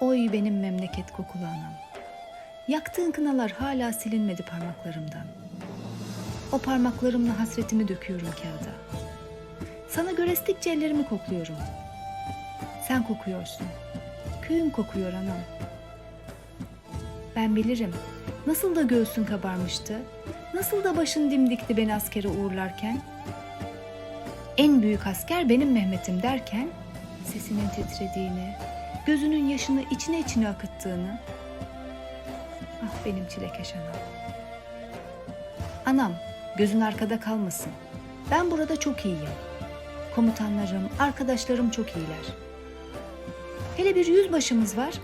Oy benim memleket kokulu anam. Yaktığın kınalar hala silinmedi parmaklarımdan. O parmaklarımla hasretimi döküyorum kağıda. Sana görestikçe ellerimi kokluyorum. Sen kokuyorsun. Köyüm kokuyor anam. Ben bilirim. Nasıl da göğsün kabarmıştı. Nasıl da başın dimdikti beni askere uğurlarken. En büyük asker benim Mehmet'im derken sesinin titrediğini, gözünün yaşını içine içine akıttığını. Ah benim çilekeş anam. Anam, gözün arkada kalmasın. Ben burada çok iyiyim. Komutanlarım, arkadaşlarım çok iyiler. Hele bir yüzbaşımız var.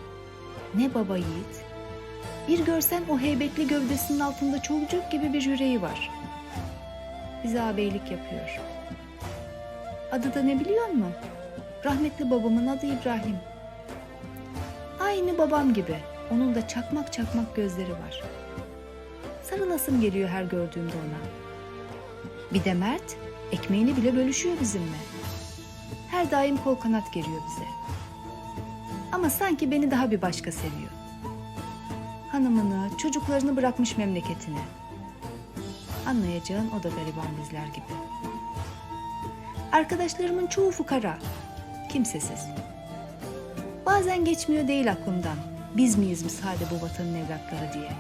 Ne baba yiğit. Bir görsen o heybetli gövdesinin altında çocuk gibi bir yüreği var. Bize ağabeylik yapıyor. Adı da ne biliyor musun? Rahmetli babamın adı İbrahim. Aynı babam gibi. Onun da çakmak çakmak gözleri var. Sarılasım geliyor her gördüğümde ona. Bir de Mert, ekmeğini bile bölüşüyor bizimle. Her daim kol kanat geriyor bize. Ama sanki beni daha bir başka seviyor. Hanımını, çocuklarını bırakmış memleketine. Anlayacağın o da gariban bizler gibi. Arkadaşlarımın çoğu fukara, kimsesiz. Bazen geçmiyor değil aklımdan. Biz miyiz mi sade bu vatanın evlatları diye.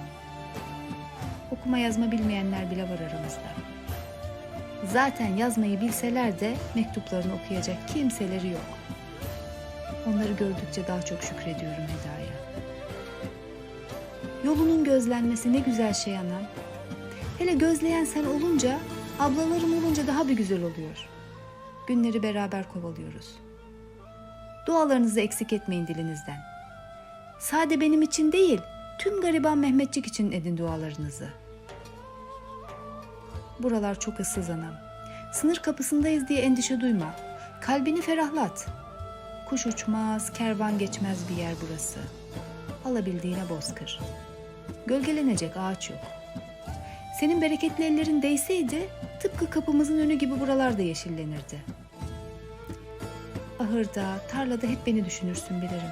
Okuma yazma bilmeyenler bile var aramızda. Zaten yazmayı bilseler de mektuplarını okuyacak kimseleri yok. Onları gördükçe daha çok şükrediyorum Eda'ya. Yolunun gözlenmesi ne güzel şey anam. Hele gözleyen sen olunca, ablalarım olunca daha bir güzel oluyor. Günleri beraber kovalıyoruz. Dualarınızı eksik etmeyin dilinizden. Sade benim için değil, tüm gariban Mehmetçik için edin dualarınızı. Buralar çok ıssız anam. Sınır kapısındayız diye endişe duyma. Kalbini ferahlat. Kuş uçmaz, kervan geçmez bir yer burası. Alabildiğine bozkır. Gölgelenecek ağaç yok. Senin bereketli ellerin değseydi tıpkı kapımızın önü gibi buralar da yeşillenirdi. Ahırda, tarlada hep beni düşünürsün bilirim.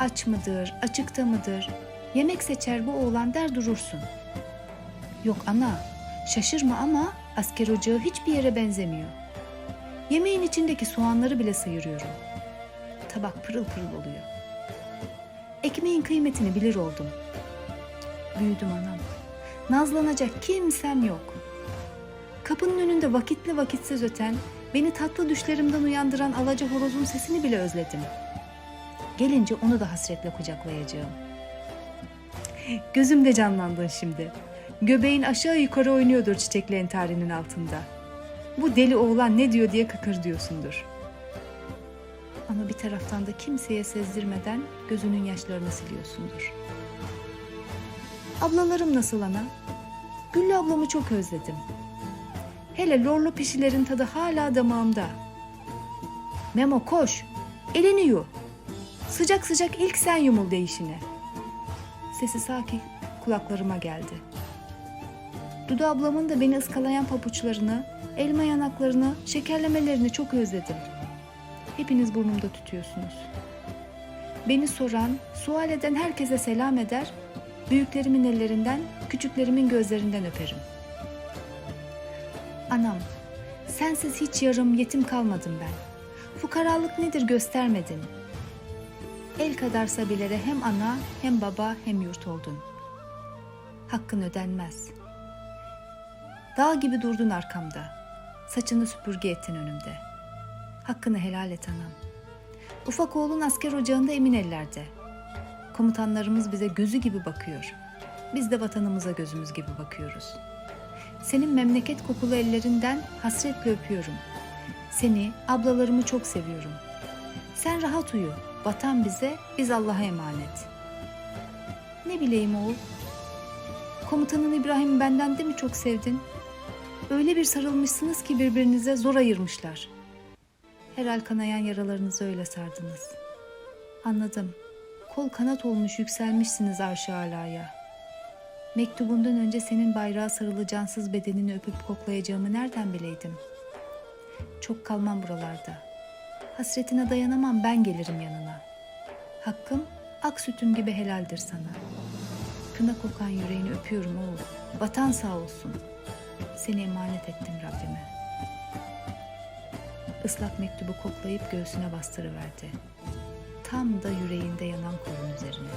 Aç mıdır, açıkta mıdır? Yemek seçer bu oğlan der durursun. Yok ana, şaşırma ama asker ocağı hiçbir yere benzemiyor. Yemeğin içindeki soğanları bile sıyırıyorum. Tabak pırıl pırıl oluyor. Ekmeğin kıymetini bilir oldum. Büyüdüm anam. Nazlanacak kimsem yok. Kapının önünde vakitli vakitsiz öten, beni tatlı düşlerimden uyandıran alaca horozun sesini bile özledim. Gelince onu da hasretle kucaklayacağım. Gözümde canlandın şimdi. Göbeğin aşağı yukarı oynuyordur çiçekli entarinin altında. Bu deli oğlan ne diyor diye kıkır diyorsundur. Ama bir taraftan da kimseye sezdirmeden gözünün yaşlarını siliyorsundur. Ablalarım nasıl ana? Güllü ablamı çok özledim. Hele lorlu pişilerin tadı hala damağımda. Memo koş, elini yu. Sıcak sıcak ilk sen yumul değişine. Sesi sakin kulaklarıma geldi. Dudu ablamın da beni ıskalayan papuçlarını, elma yanaklarını, şekerlemelerini çok özledim. Hepiniz burnumda tutuyorsunuz. Beni soran, sual eden herkese selam eder, büyüklerimin ellerinden, küçüklerimin gözlerinden öperim. Anam, sensiz hiç yarım yetim kalmadım ben. Fukaralık nedir göstermedin. El kadar sabilere hem ana, hem baba, hem yurt oldun. Hakkın ödenmez. Dağ gibi durdun arkamda. Saçını süpürge ettin önümde. Hakkını helal et anam. Ufak oğlun asker ocağında emin ellerde. Komutanlarımız bize gözü gibi bakıyor. Biz de vatanımıza gözümüz gibi bakıyoruz. Senin memleket kokulu ellerinden hasretle öpüyorum. Seni, ablalarımı çok seviyorum. Sen rahat uyu. Vatan bize, biz Allah'a emanet. Ne bileyim oğul. Komutanın İbrahim'i benden de mi çok sevdin? Öyle bir sarılmışsınız ki birbirinize zor ayırmışlar. Herhal kanayan yaralarınızı öyle sardınız. Anladım. Kol kanat olmuş yükselmişsiniz arş-ı alaya. Mektubundan önce senin bayrağa sarılı cansız bedenini öpüp koklayacağımı nereden bileydim? Çok kalmam buralarda. Hasretine dayanamam ben gelirim yanına. Hakkım Ak sütüm gibi helaldir sana. Kına kokan yüreğini öpüyorum oğul. Vatan sağ olsun. Seni emanet ettim Rabbime. Islak mektubu koklayıp göğsüne bastırıverdi. Tam da yüreğinde yanan kolun üzerine.